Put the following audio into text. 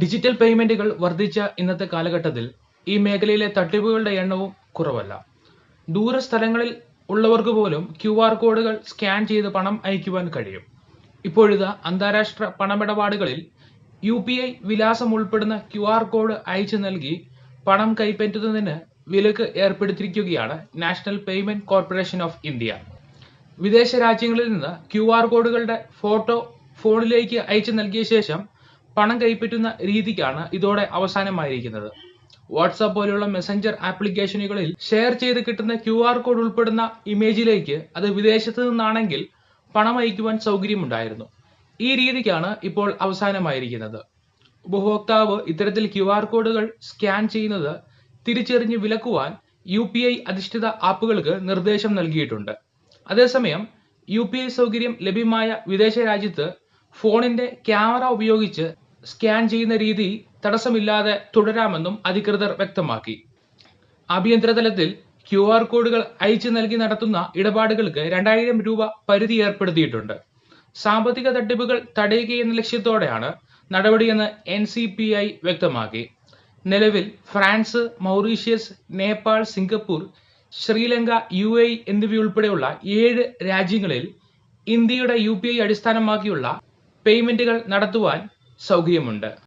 Digital പേയ്മെന്റുകൾ വർദ്ധിച്ച ഇന്നത്തെ കാലഘട്ടത്തിൽ ഈ മേഖലയിലെ തട്ടിപ്പുകളുടെ എണ്ണവും കുറവല്ല. ദൂരസ്ഥലങ്ങളിൽ ഉള്ളവർക്ക് പോലും ക്യു ആർ കോഡുകൾ സ്കാൻ ചെയ്ത് പണം അയക്കുവാൻ കഴിയും. ഇപ്പോഴിത് അന്താരാഷ്ട്ര പണമിടപാടുകളിൽ യു പി ഐ വിലാസം ഉൾപ്പെടുന്ന ക്യു ആർ കോഡ് അയച്ചു നൽകി പണം കൈപ്പറ്റുന്നതിന് വിലക്ക് ഏർപ്പെടുത്തിയിരിക്കുകയാണ് national payment corporation of India. വിദേശ രാജ്യങ്ങളിൽ നിന്ന് ക്യു ആർ കോഡുകളുടെ ഫോട്ടോ ഫോണിലേക്ക് അയച്ചു നൽകിയ ശേഷം പണം കൈപ്പറ്റുന്ന രീതിക്കാണ് ഇതോടെ അവസാനമായിരിക്കുന്നത്. വാട്സാപ്പ് പോലെയുള്ള മെസ്സഞ്ചർ ആപ്ലിക്കേഷനുകളിൽ ഷെയർ ചെയ്ത് കിട്ടുന്ന ക്യു ആർ കോഡ് ഉൾപ്പെടുന്ന ഇമേജിലേക്ക് അത് വിദേശത്ത് നിന്നാണെങ്കിൽ പണം അയക്കുവാൻ സൗകര്യമുണ്ടായിരുന്നു. ഈ രീതിക്കാണ് ഇപ്പോൾ അവസാനമായിരിക്കുന്നത്. ഉപഭോക്താവ് ഇത്തരത്തിൽ ക്യു ആർ കോഡുകൾ സ്കാൻ ചെയ്യുന്നത് തിരിച്ചറിഞ്ഞ് വിലക്കുവാൻ യു പി ഐ അധിഷ്ഠിത ആപ്പുകൾക്ക് നിർദ്ദേശം നൽകിയിട്ടുണ്ട്. അതേസമയം യു പി ഐ സൗകര്യം ലഭ്യമായ വിദേശ രാജ്യത്ത് ഫോണിന്റെ ക്യാമറ ഉപയോഗിച്ച് സ്കാൻ ചെയ്യുന്ന രീതി തടസ്സമില്ലാതെ തുടരാമെന്നും അധികൃതർ വ്യക്തമാക്കി. ആഭ്യന്തരതലത്തിൽ ക്യു ആർ കോഡുകൾ അയച്ചു നൽകി നടത്തുന്ന ഇടപാടുകൾക്ക് രണ്ടായിരം രൂപ പരിധി ഏർപ്പെടുത്തിയിട്ടുണ്ട്. സാമ്പത്തിക തട്ടിപ്പുകൾ തടയുകയെന്ന ലക്ഷ്യത്തോടെയാണ് നടപടിയെന്ന് എൻ സി പി ഐ വ്യക്തമാക്കി. നിലവിൽ France Mauritius Nepal Singapore Sri Lanka U A എന്നിവയുൾപ്പെടെയുള്ള ഏഴ് രാജ്യങ്ങളിൽ ഇന്ത്യയുടെ യു പി ഐ അടിസ്ഥാനമാക്കിയുള്ള പേയ്മെന്റുകൾ നടത്തുവാൻ സൗകര്യമുണ്ട്.